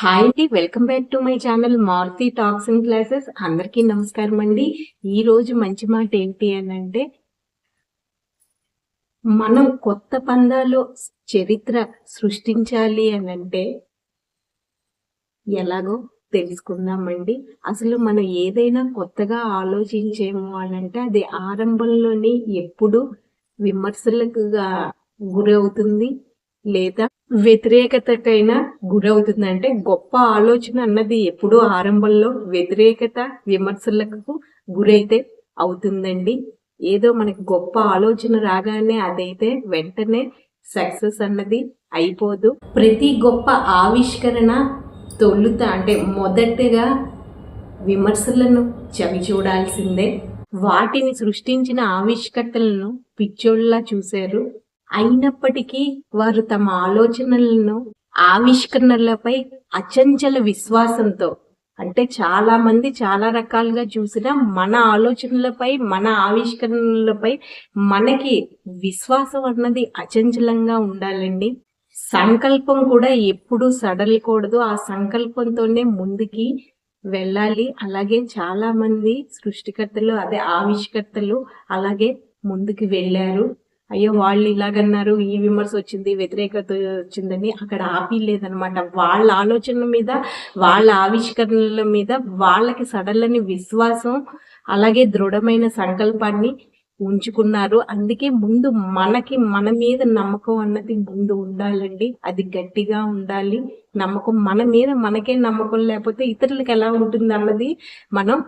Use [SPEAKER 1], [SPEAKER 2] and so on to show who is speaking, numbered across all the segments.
[SPEAKER 1] Hi అండి. Welcome back to my channel Maruti talks and classes అందరికీ నమస్కారం అండి. ఈ రోజు మంచి మాట ఏంటి అని అంటే మనం కొత్త పందాలో చరిత్ర సృష్టించాలి అని అంటే ఎలాగో తెలుసుకుందామండి. అసలు మనం ఏదైనా కొత్తగా ఆలోచించేమో అని అంటే అది ఆరంభంలోని ఎప్పుడు విమర్శలకు గురవుతుంది. లేదా వ్యతిరేకతకైనా గురవుతుంది అంటే గొప్ప ఆలోచన అన్నది ఎప్పుడూ ఆరంభంలో వ్యతిరేకత విమర్శలకు గురైతే అవుతుందండి. ఏదో మనకి గొప్ప ఆలోచన రాగానే అదైతే వెంటనే సక్సెస్ అన్నది అయిపోదు. ప్రతి గొప్ప ఆవిష్కరణ తొలుత అంటే మొదటగా విమర్శలను చవి చూడాల్సిందే. వాటిని సృష్టించిన ఆవిష్కర్తలను పిచ్చోళ్ళ చూశారు. అయినప్పటికీ వారు తమ ఆలోచనలను ఆవిష్కరణలపై అచంచల విశ్వాసంతో అంటే చాలా మంది చాలా రకాలుగా చూసిన మన ఆలోచనలపై మన ఆవిష్కరణలపై మనకి విశ్వాసం అన్నది అచంచలంగా ఉండాలండి. సంకల్పం కూడా ఎప్పుడు సడలకూడదు. ఆ సంకల్పంతోనే ముందుకి వెళ్ళాలి. అలాగే చాలా మంది సృష్టికర్తలు అదే ఆవిష్కర్తలు అలాగే ముందుకు వెళ్ళారు. అయ్యో వాళ్ళు ఇలాగన్నారు ఈ విమర్శ వచ్చింది వ్యతిరేకత వచ్చిందని అక్కడ ఆపిలేదనమాట వాళ్ళ ఆలోచనల మీద వాళ్ళ ఆవిష్కరణల మీద వాళ్ళకి సడలని విశ్వాసం అలాగే దృఢమైన సంకల్పాన్ని ఉంచుకున్నారు. అందుకే ముందు మనకి మన మీద నమ్మకం అన్నది ముందు ఉండాలండి. అది గట్టిగా ఉండాలి. నమ్మకం మన మీద మనకే నమ్మకం లేకపోతే ఇతరులకు ఎలా ఉంటుంది అన్నది మనం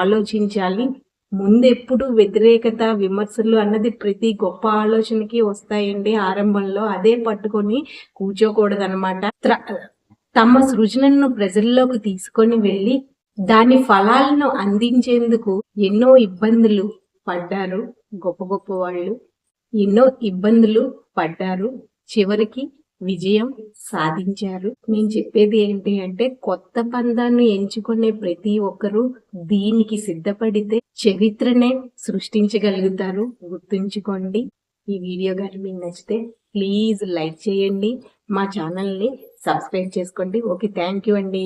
[SPEAKER 1] ఆలోచించాలి. ముందెప్పుడు వ్యతిరేకత విమర్శలు అన్నది ప్రతి గొప్ప ఆలోచనకి వస్తాయండి ఆరంభంలో. అదే పట్టుకొని కూర్చోకూడదనమాట తమ సృజనను ప్రజల్లోకి తీసుకొని వెళ్ళి దాని ఫలాలను అందించేందుకు ఎన్నో ఇబ్బందులు పడ్డారు గొప్ప గొప్ప వాళ్ళు. ఎన్నో ఇబ్బందులు పడ్డారు. చివరికి విజయం సాధించారు. నేను చెప్పేది ఏంటి అంటే కొత్త పందాన్ని ఎంచుకునే ప్రతి ఒక్కరూ దీనికి సిద్ధపడితే చరిత్రనే సృష్టించగలుగుతారు. గుర్తుంచుకోండి ఈ వీడియో కానీ మీకు నచ్చితే ప్లీజ్ లైక్ చేయండి. మా ఛానల్ని సబ్స్క్రైబ్ చేసుకోండి. ఓకే థ్యాంక్ యూ అండి.